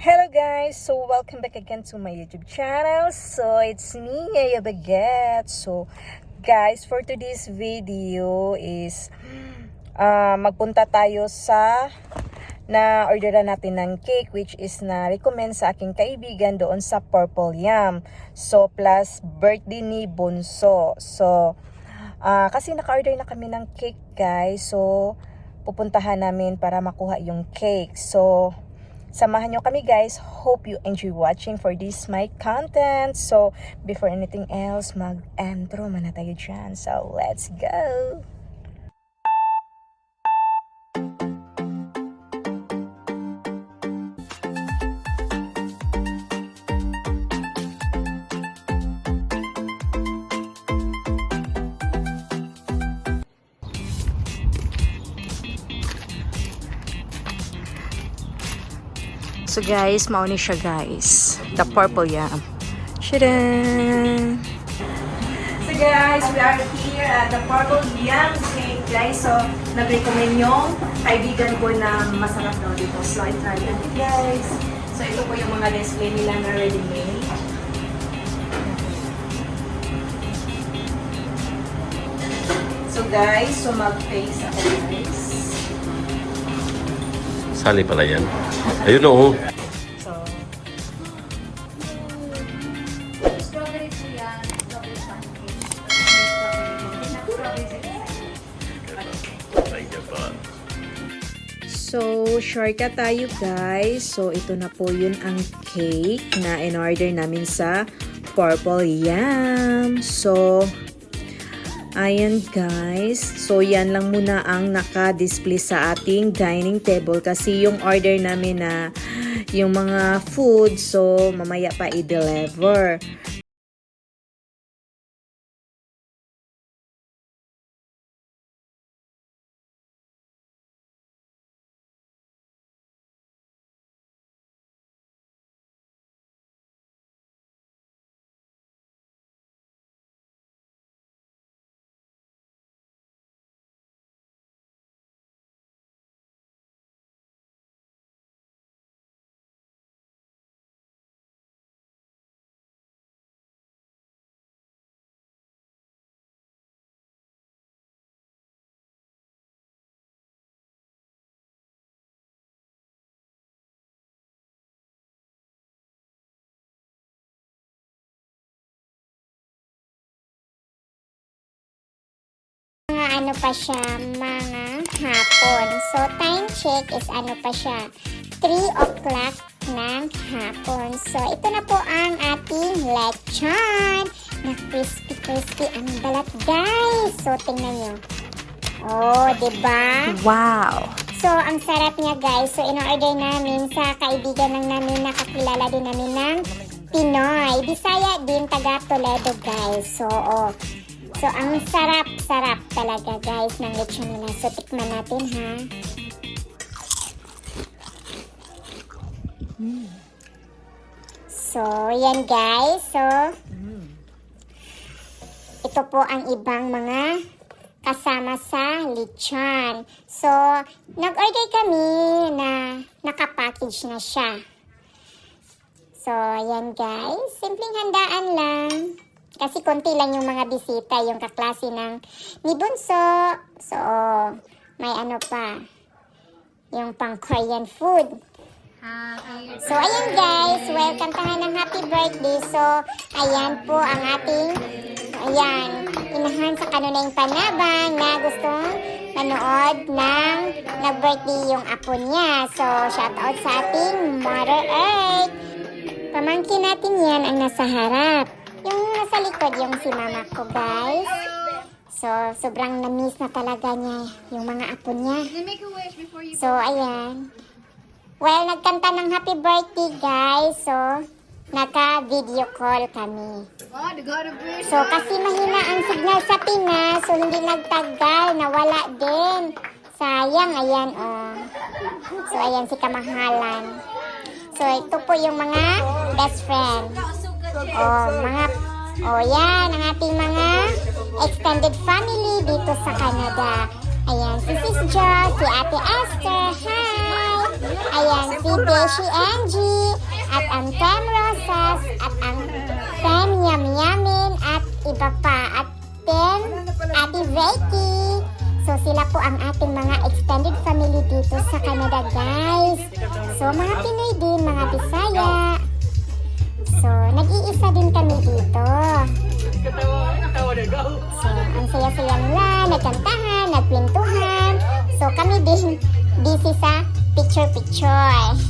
Hello guys! So, welcome back again to my YouTube channel. So, it's me, Yaya Baguette. So, guys, for today's video is ah, magpunta tayo sa na orderan natin ng cake which is na recommend sa aking kaibigan doon sa Purple Yam. So, plus birthday ni Bunso. So, ah, kasi naka-order na kami ng cake guys. So, pupuntahan namin para makuha yung cake. So, Samahan nyo kami guys. Hope you enjoy watching for this my content. So, before anything else, mag-intro muna tayo dyan. So, let's go! So guys, mauni siya guys. The purple yam. Shadan! So guys, we are here at the purple yam cake guys. So, nag-recommend yung kaibigan ko na masarap daw dito. So, I try it guys. So, ito po yung mga display nila na ready-made. So guys, so mag-face ako guys. Sali pala yan. Ayun oo. So, Strawberry po yan. Strawberry pancake. So, shortcut tayo guys. So, ito na po yun ang cake na in-order namin sa Purple Yam. So, ayan guys. So, yan lang muna ang naka-display sa ating dining table kasi yung order namin na yung mga food, so mamaya pa i-deliver. Ano pa siya, mga hapon. So, time check is ano pa siya, 3 o'clock ng hapon. So, ito na po ang ating lechon na crispy-crispy ang balat, guys. So, tingnan nyo. Oh, 'di ba? Wow! So, ang sarap niya guys. So, in-order namin sa kaibigan ng namin nakakilala din namin ng Pinoy. Bisaya din, taga Toledo guys. So, oh. So, ang sarap-sarap talaga guys ng lechon nila. So, tikman natin ha. So, yan guys. So, ito po ang ibang mga kasama sa lechon. So, nag-order kami na nakapackage na siya. So, ayan guys. Simpleng handaan lang. Kasi konti lang yung mga bisita, yung kaklase ng ni Bunso. So, may ano pa. Yung pang Korean food. So, ayan guys. Welcome tahan ng happy birthday. So, ayan po ang ating, ayan, inahan sa kanunay panabang na gustong manood ng nag-birthday yung apo niya. So, shout out sa ating Mother Earth. Pamangkin natin yan ang nasa harap. Nasa likod, yung si mama ko, guys. So, sobrang na-miss na talaga niya yung mga apo niya. So, ayan. Well, nagkanta ng happy birthday, guys. So, naka-video call kami. So, kasi mahina ang signal sa Pinas, so hindi nagtagal, nawala din. Sayang, ayan, oh. So, ayan si Kamahalan. So, ito po yung mga best friend. Oh, mga, oh, yan, ang ating mga extended family dito sa Canada. Ayan, si Sis Jo, si Ate Esther, hi! Ayan, si Beshi Angie, at ang Tem Rosas, at ang Tem Yam Yamin, at iba pa, at Tem Ate Vicky. So sila po ang ating mga extended family dito sa Canada guys. So mga Pinoy din, mga Bisaya. So nag-iisa din kami dito. So ang saya-saya nila, nagkantahan, nagpintuhan. So kami din busy sa picture-picture.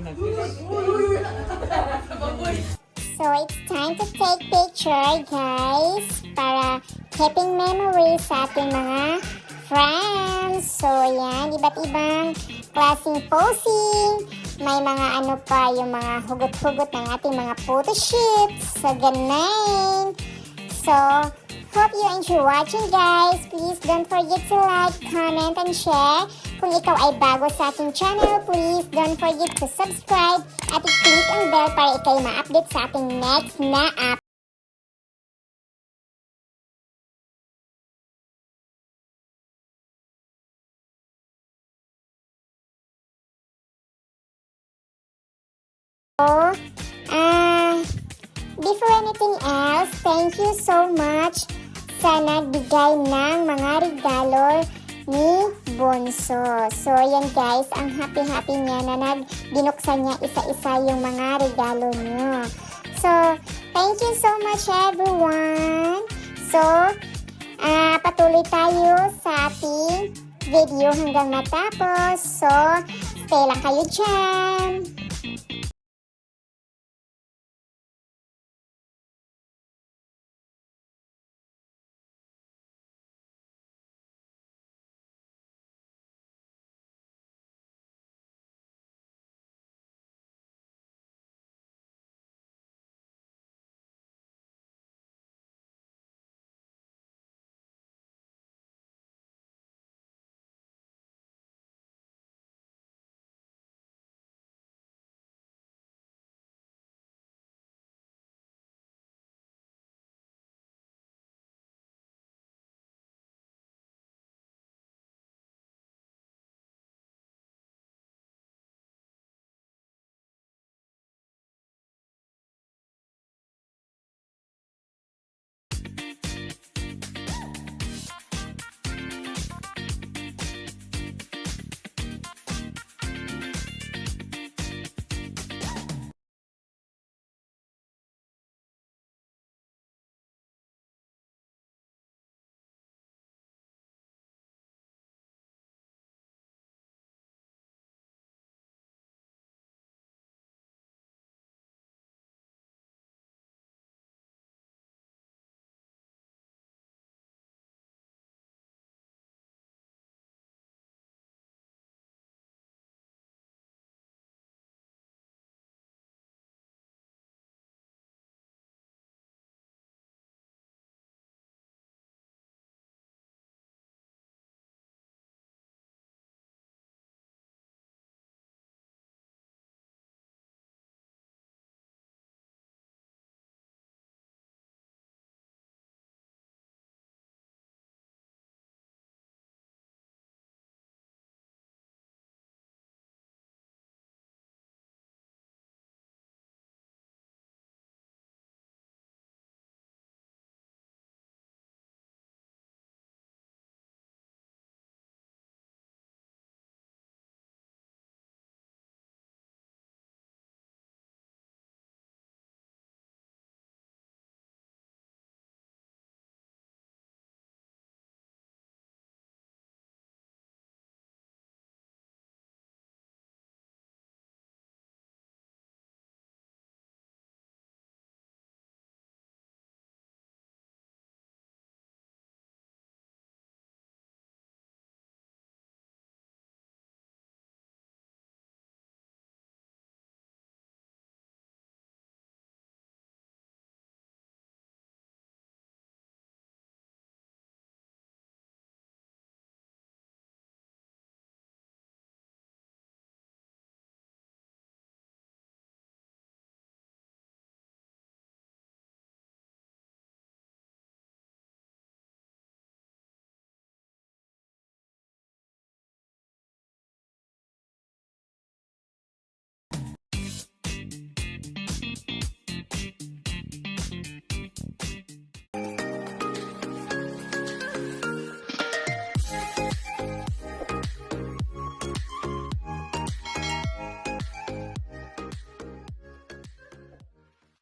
So it's time to take picture, guys, para keeping memories sa ating mga friends. So yan, iba't ibang klaseng posing. May mga ano pa, yung mga hugot-hugot ng ating mga photo shoots. So ganun. So, hope you enjoy watching, guys. Please don't forget to like, comment, and share. Kung ikaw ay bago sa ating channel, please don't forget to subscribe at i-click ang bell para ikaw ma-update sa ating next na up. Ah, before anything else, thank you so much sa nagbigay ng mga regalo ni Bonso. So, yan guys, ang happy-happy niya na nagbinuksan niya isa-isa yung mga regalo niyo. So, thank you so much everyone. So, ah patuloy tayo sa ating video hanggang matapos. So, stay lang kayo dyan.